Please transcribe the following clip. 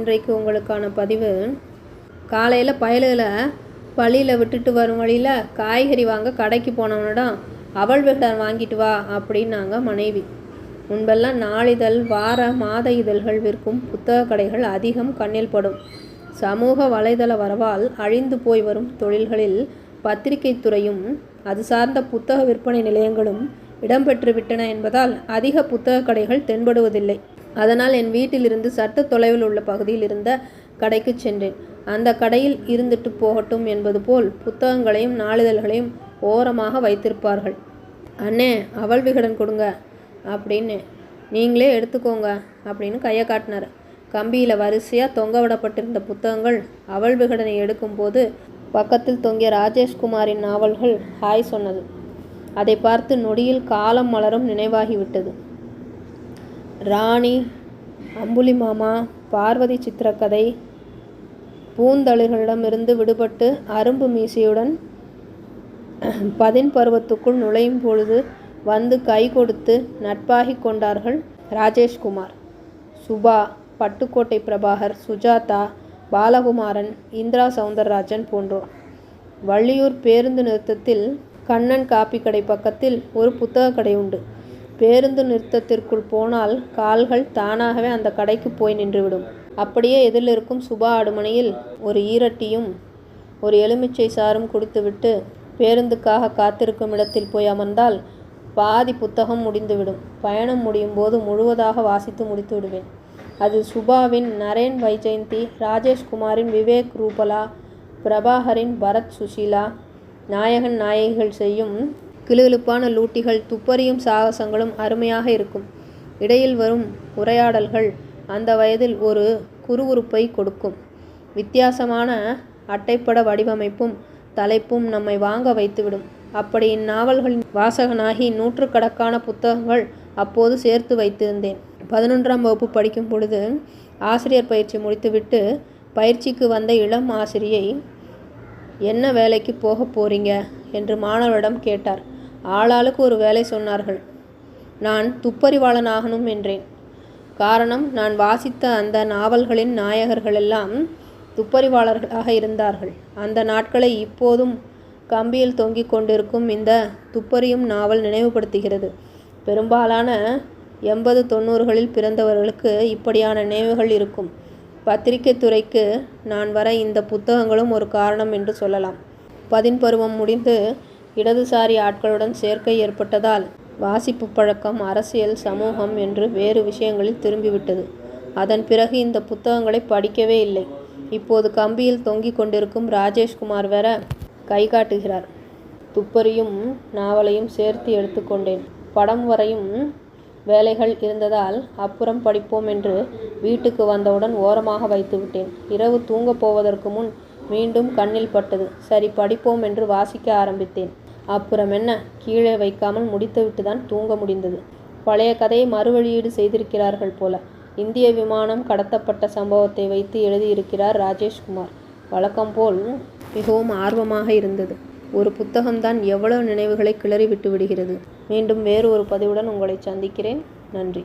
இன்றைக்கு உங்களுக்கான பதிவு காலையில் பயலுகளை பள்ளியில் விட்டுட்டு வரும் வழியில் காய்கறி வாங்க கடைக்கு போனவனிடம் அவள் விகடன் வாங்கிட்டு வா அப்படின்னாங்க மனைவி. முன்பெல்லாம் நாளிதழ் வார மாத இதழ்கள் விற்கும் புத்தக கடைகள் அதிகம் கண்ணில் படும். சமூக வலைதள வரவால் அழிந்து போய் வரும் தொழில்களில் பத்திரிகை துறையும் அது சார்ந்த புத்தக விற்பனை நிலையங்களும் இடம்பெற்று விட்டன என்பதால் அதிக புத்தக கடைகள் தென்படுவதில்லை. அதனால் என் வீட்டிலிருந்து சற்று தொலைவில் உள்ள பகுதியில் இருந்த கடைக்கு சென்றேன். அந்த கடையில் இருந்துட்டு போகட்டும் என்பது போல் புத்தகங்களையும் நாளிதழ்களையும் ஓரமாக வைத்திருப்பார்கள். அண்ணே அவள் விகடன் கொடுங்க அப்படின்னு நீங்களே எடுத்துக்கோங்க அப்படின்னு கையை காட்டினார். கம்பியில் வரிசையாக தொங்க விடப்பட்டிருந்த புத்தகங்கள் அவள் விகடனை எடுக்கும்போது பக்கத்தில் தொங்கிய ராஜேஷ்குமாரின் நாவல்கள் ஹாய் சொன்னது. அதை பார்த்து நொடியில் காலம் மலரும் நினைவாகிவிட்டது. ராணி அம்புலி மாமா பார்வதி சித்திரக்கதை. பூந்தளிர்களிடமிருந்து விடுபட்டு அரும்பு மீசையுடன் பதின் பருவத்துக்குள் நுழையும் பொழுது வந்து கை கொடுத்து நட்பாகி கொண்டார்கள் ராஜேஷ்குமார். சுபா பட்டுக்கோட்டை பிரபாகர் சுஜாதா பாலகுமாரன் இந்திரா சவுந்தரராஜன் போன்றோர். வள்ளியூர் பேருந்து நிறுத்தத்தில் கண்ணன் காப்பி கடை பக்கத்தில் ஒரு புத்தக கடை உண்டு. பேருந்து நிறுத்தத்திற்குள் போனால் கால்கள் தானாகவே அந்த கடைக்கு போய் நின்றுவிடும். அப்படியே எதிரில் இருக்கும் சுபா அடுமனையில் ஒரு ஈரட்டியும் ஒரு எலுமிச்சை சாறும் குடித்துவிட்டு பேருந்துக்காக காத்திருக்கும் இடத்தில் போய் அமர்ந்தால் பாதி புத்தகம் முடிந்துவிடும். பயணம் முடியும் போது முழுவதாக வாசித்து முடித்து விடுவேன். அது சுபாவின் நரேன் வைஜெயந்தி ராஜேஷ்குமாரின் விவேக் ரூபலா பிரபாகரின் பரத் சுஷீலா நாயகன் நாயகிகள் செய்யும் கிளுகிழுப்பான லூட்டிகள் துப்பறியும் சாகசங்களும் அருமையாக இருக்கும். இடையில் வரும் உரையாடல்கள் அந்த வயதில் ஒரு குறுகுறுப்பை கொடுக்கும். வித்தியாசமான அட்டைப்பட வடிவமைப்பும் தலைப்பும் நம்மை வாங்க வைத்துவிடும். அப்படி இந்நாவல்களின் வாசகனாகி நூற்றுக்கணக்கான புத்தகங்கள் அப்போது சேர்த்து வைத்திருந்தேன். பதினொன்றாம் வகுப்பு படிக்கும் பொழுது ஆசிரியர் பயிற்சி முடித்துவிட்டு பயிற்சிக்கு வந்த இளம் ஆசிரியை என்ன வேலைக்கு போக போறீங்க? என்று மாணவரிடம் கேட்டார். ஆளாளுக்கு ஒரு வேலை சொன்னார்கள். நான் துப்பறிவாளனாகணும் என்றேன். காரணம் நான் வாசித்த அந்த நாவல்களின் நாயகர்களெல்லாம் துப்பறிவாளர்களாக இருந்தார்கள். அந்த நாட்களை இப்போதும் கம்பியில் தொங்கிக் கொண்டிருக்கும் இந்த துப்பறியும் நாவல் நினைவுபடுத்துகிறது. பெரும்பாலான எண்பது தொண்ணூறுகளில் பிறந்தவர்களுக்கு இப்படியான நினைவுகள் இருக்கும். பத்திரிகை துறைக்கு நான் வர இந்த புத்தகங்களும் ஒரு காரணம் என்று சொல்லலாம். பதின் பருவம் முடிந்து இடதுசாரி ஆட்களுடன் சேர்க்கை ஏற்பட்டதால் வாசிப்பு பழக்கம் அரசியல் சமூகம் என்று வேறு விஷயங்களில் திரும்பிவிட்டது. அதன் பிறகு இந்த புத்தகங்களை படிக்கவே இல்லை. இப்போது கம்பியில் தொங்கிக் கொண்டிருக்கும் ராஜேஷ்குமார் வேற கை காட்டுகிறார். துப்பறியும் நாவலையும் சேர்த்து எடுத்துக்கொண்டேன் படம் வரையும் வேலைகள் இருந்ததால் அப்புறம் படிப்போம் என்று வீட்டுக்கு வந்தவுடன் ஓரமாக வைத்துவிட்டேன். இரவு தூங்கப் போவதற்கு முன் மீண்டும் கண்ணில் பட்டது. சரி படிப்போம் என்று வாசிக்க ஆரம்பித்தேன். அப்புறம் என்ன? கீழே வைக்காமல் முடித்துவிட்டு தான் தூங்க முடிந்தது. பழைய கதையை மறுவெளியீடு செய்திருக்கிறார்கள் போல. இந்திய விமானம் கடத்தப்பட்ட சம்பவத்தை வைத்து எழுதியிருக்கிறார் ராஜேஷ்குமார் வழக்கம் போல் மிகவும் ஆர்வமாக இருந்தது. ஒரு புத்தகம்தான் எவ்வளவு நினைவுகளை கிளறி விட்டு விடுகிறது மீண்டும் வேறு ஒரு பதிவுடன் உங்களை சந்திக்கிறேன். நன்றி.